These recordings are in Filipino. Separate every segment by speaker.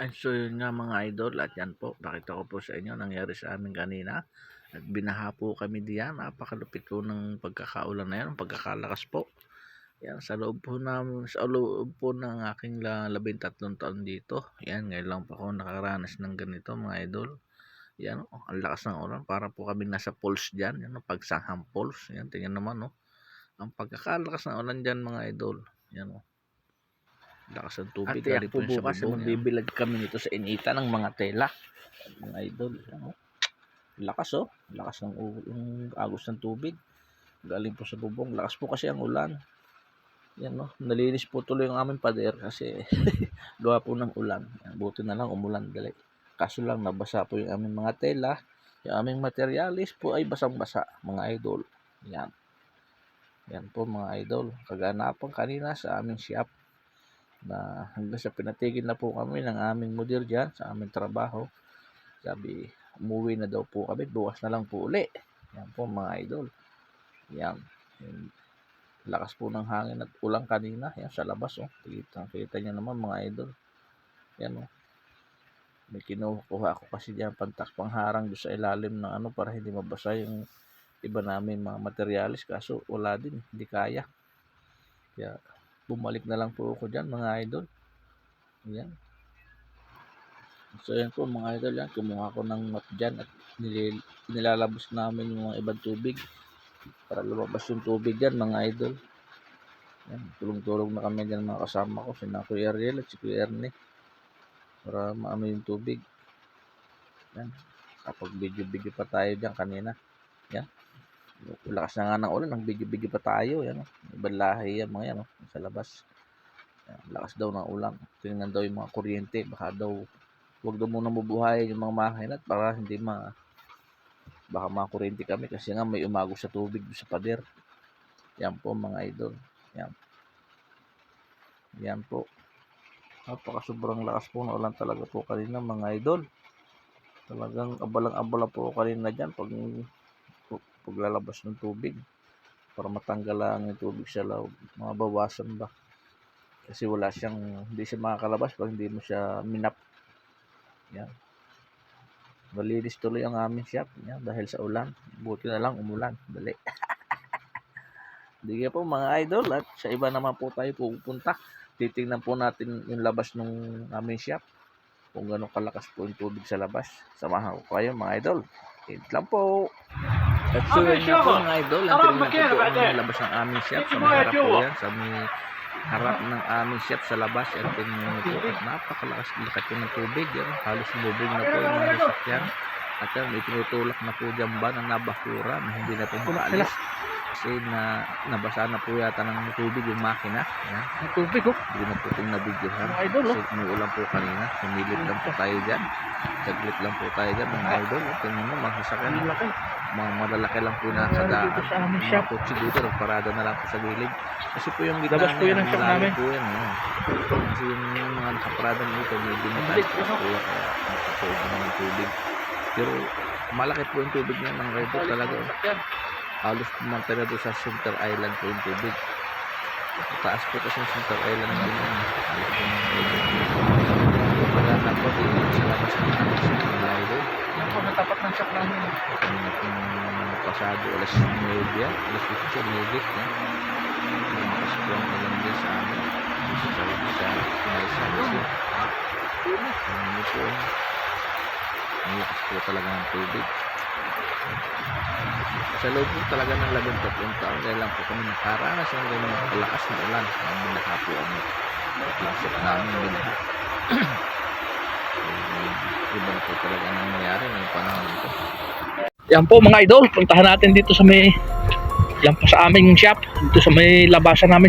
Speaker 1: Ay, so yun nga mga idol at yan po, pakita ko po sa inyo nangyari sa amin kanina. At binaha po kami diyan, napakalupit po ng pagkakaulan na yan, pagkakalakas po. Yan, sa loob po namin, sa loob po ng aking la- labintatlong taon dito. Yan, ngayon lang po ako nakaranas ng ganito mga idol. Yan, oh, ang lakas ng ulan, para po kami nasa pulse dyan, yan, oh, pagsanghang pulse. Yan, tingnan naman, oh. Ang pagkakalakas ng ulan dyan mga idol. Yan, oh. Lakas ng tubig.
Speaker 2: At tiyak po bukas, magbibilag kami nito sa inita ng mga tela. Mga idol. Ano? Lakas oh. Lakas ng yung agos ng tubig. Galing po sa bubong. Lakas po kasi ang ulan. Yan no. Nalinis po tuloy ang aming pader kasi gawa po ng ulan. Buti na lang umulan dali. Kaso lang nabasa po yung aming mga tela. Yung aming materialis po ay basang-basa mga idol. Yan. Yan po mga idol. Kaganapan kanina sa aming shop na hanggang sa pinatigil na po kami ng aming mudir dyan sa aming trabaho. Sabi, umuwi na daw po kami, bukas na lang po uli. Yan po mga idol. Yan. Lakas po ng hangin at ulang kanina. Yan sa labas oh. Kita, kita niya naman mga idol. Yan oh. May kinukuha ako kasi diyan pantak pangharang doon sa ilalim ng ano para hindi mabasa yung iba namin mga materialis kaso wala din, hindi kaya. Kaya bumalik na lang po ako dyan mga idol. Yan so yan po mga idol yan. Kumuha ko ng mat dyan at nilil, nilalabos namin yung mga ibang tubig para lumabas yung tubig dyan mga idol. Yan tulong-tulong na kami dyan mga kasama ko si Kuya Ariel at si Kuya Ernie para maano yung tubig. Yan kapag video-video pa tayo dyan kanina. Yan lakas na nga ng ulan, ang bigi-bigi pa tayo, yan, oh. ibang lahi yan, mga yan, oh, sa labas. Yan, lakas daw ng ulan. Tingnan daw yung mga kuryente, baka daw, huwag daw muna mabuhay yung mga makinat para hindi ma, baka makuryente kami kasi nga may umagos sa tubig sa pader. Yan po mga idol. Yan. Yan po. Napaka sobrang lakas po ng ulan talaga po kanina mga idol. Talagang abalang-abala po kanina dyan pag paglalabas ng tubig para matanggal lang yung tubig sa loob. Mabawasan ba? Kasi wala siyang hindi siya makakalabas pag hindi mo siya minap. Yan. Malinis tuloy ang aming shop yan, dahil sa ulan. Buti na lang umulan. Dali. Hindi po mga idol. At sa iba naman po tayo pupunta. Titingnan po natin yung labas ng aming shop. Kung gano'ng kalakas po yung tubig sa labas. Samahan ko kayo mga idol. Hint lang po at so yun nga po mga idol, ang tingnan ko po ang
Speaker 3: ito?
Speaker 2: labas ng aming shop. Sa may harap po yan, sa may harap ng aming shop sa labas. At tingnan nyo po, at napakalakas lakat po ng tubig. Yan, halos bubong na po yung mga sasakyan. At yan, may tinutulak na po dyan ba ng nabakura na hindi na po makaalis. Kasi na nabasa na po yata ng tubig yung makina. Yan,
Speaker 3: Ang tubig oh.
Speaker 2: hindi na po itong
Speaker 3: idol, oh.
Speaker 2: Kasi umuulan po kanina. Sumilip lang po tayo dyan. Saglit lang po tayo dyan mga idol. Tingnan mo, mga sasakyan. Mga malalaki lang po na sa daan.
Speaker 3: Dito sa aming
Speaker 2: Mga
Speaker 3: shop.
Speaker 2: kotse dito, nagparada na lang po sa gilid. Kasi po yung gitna
Speaker 3: Labas po yun ang shop namin.
Speaker 2: Po yan, yan. Kasi yung, yung mga nakaparada dito, medyo mataas po po yan. Kaya nakatuog na ng tubig. Pero malaki po yung tubig niya mga kayo talaga. oh. Halos pumunta na doon sa Center Island po yung tubig. Taas po kasi yung Center Island din. Halos po yung tubig. Maganda po din sa labas ng mga idol.
Speaker 3: Yan po, natapat ng shop namin.
Speaker 2: Kanina pong pasado alas 9, alas 8, Megit na. Malakas po ang ulan din sa amin. Sa sa sa may sa kasi. Ano po. Ang lakas po talaga ng tubig. Sa loob po talaga ng labing tatlong taon, kaya lang po kami nakaranas ng ganyan kalakas na ulan. Ang binaha po ang plastic namin binaha. Talaga ang nangyayari ngayong panahon ito.
Speaker 3: Yan po mga idol, puntahan natin dito sa may yan po sa aming shop, dito sa may labasan namin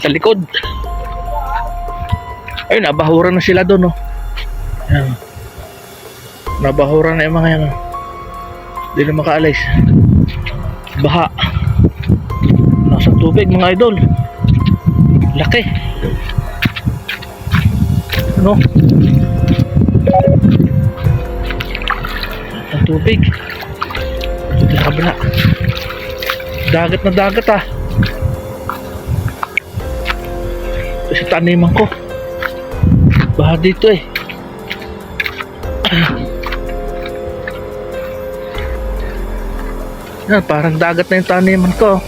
Speaker 3: sa likod. Ayun, nabahura na sila doon, no. Yan. Nabahura na yung mga yan. oh. Hindi na makaalis. Baha. Nasa tubig mga idol. Laki. Ano? Tubig. Dito sa. Dagat na dagat ah. Sa taniman ko. Baha dito eh. Yan, parang dagat na yung taniman ko.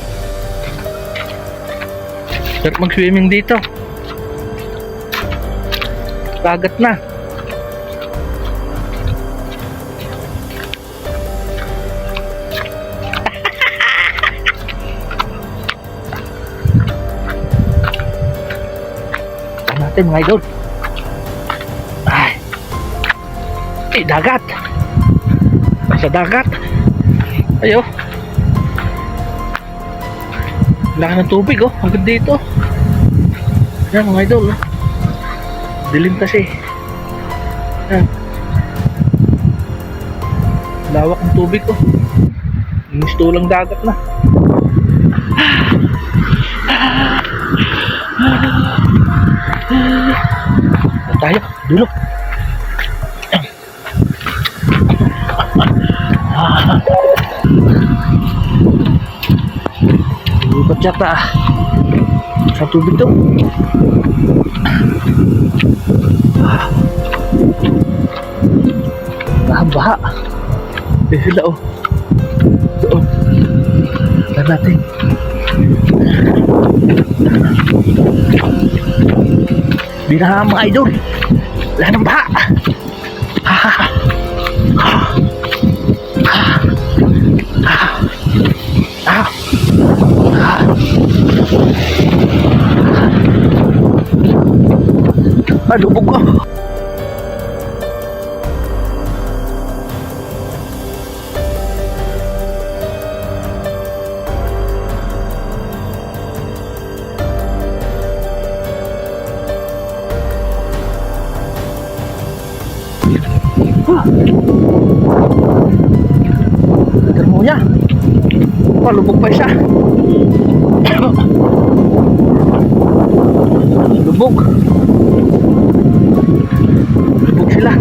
Speaker 3: Sarap mag-swimming dito. Dagat na. Natin mga idol. Ay. Eh, dagat. Sa dagat. Ayo. Laki ng tubig oh, hanggang dito. Yan mga idol oh. Dilim kasi. Yan. Lawak ng tubig oh. Gusto lang dagat na. Tayo, dulo. Lubat yata. Sa tubig to. Baha-baha. Eh sila oh. Doon. Tignan natin. Binaha mga idol. Wala nang baha. Ah. Ah, lubog ko. Termo niya. Oh, lubog pa isa. lubog. Sila.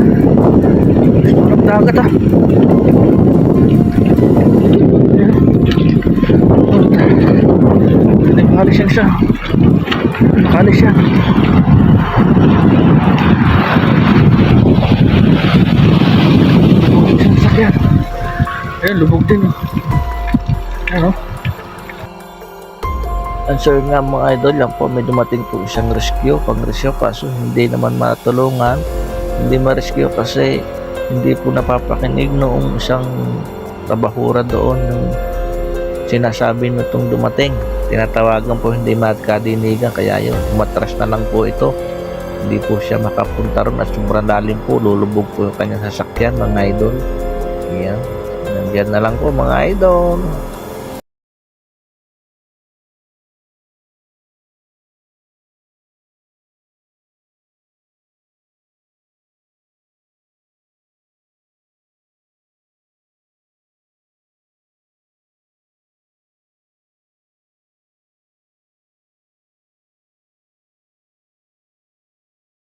Speaker 3: Ng dagat ah. Hindi makalis yan siya. Makalis siya. Sasakyan. Ayun, lubog din. Ano?
Speaker 2: Ang sir nga mga idol, yan po may dumating po isang rescue, pang rescue kaso hindi naman matulungan, hindi ma-rescue kasi hindi po napapakinig noong isang tabahura doon yung sinasabi nitong dumating. Tinatawagan po hindi magkadinigan kaya yun, umatras na lang po ito. Hindi po siya makapunta ron at sobrang lalim po, lulubog po yung kanyang sasakyan mga idol. Yan. Nandiyan na lang po mga idol.